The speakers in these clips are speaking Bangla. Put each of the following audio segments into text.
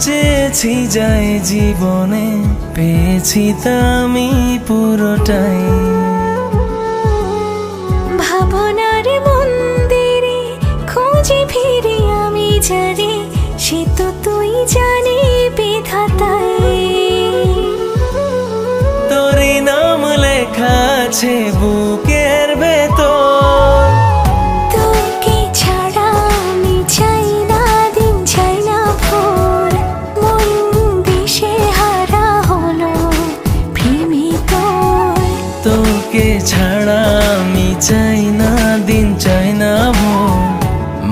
চেয়েছি যাই জীবনে পেয়েছি তা আমি পুরোটাই। ভাবনার মন্দিরে খুঁজে ফিরে আমি যারে সে তো তুই জানি বিধাতায় তোরই নাম লেখা আছে তোকে ছাড়া আমি চাই না, দিন চাই না ভো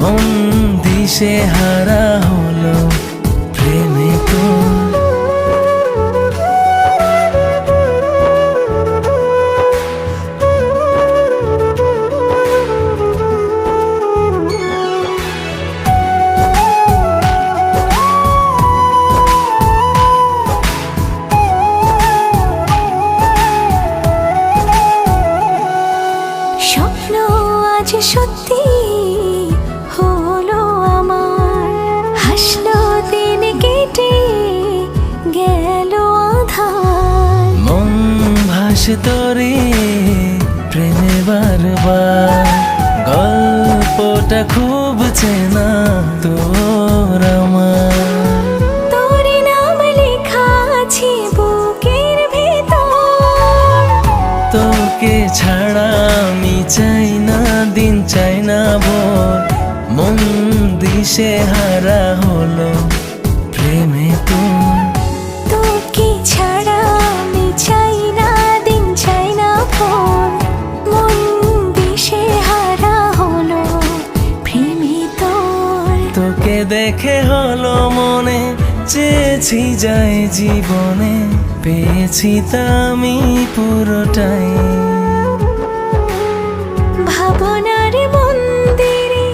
মন দিশে হারা হলো, প্রেমে তোর তোরে প্রেমে বারবার। গল্পটা খুব চেনা তোর আমার। তোকে ছাড়া আমি চাই না দিন চাই না ভোর। মন দিশে হারা হলো। দেখে হলো মনে চেয়েছি যাই জীবনে পেয়েছি তা আমি পুরোটাই। ভাবনার মন্দিরে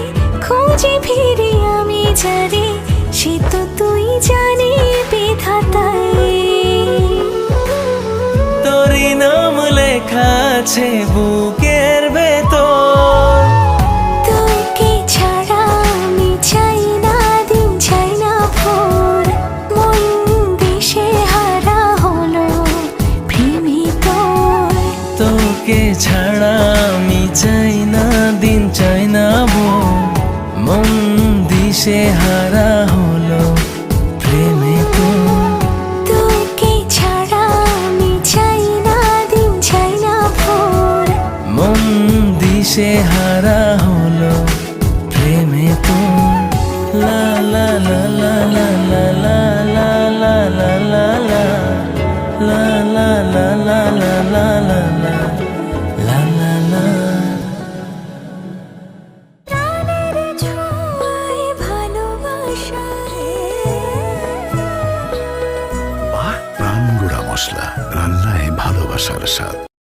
খুঁজে ফিরে আমি যারে সে তো তুই জানি বিধাতায় তোরই নাম লেখা আছে বুকের দিশে হারা হলো প্রেমে তো লা লা লা মশলা রান্নায় ভালোবাসার স্বাদ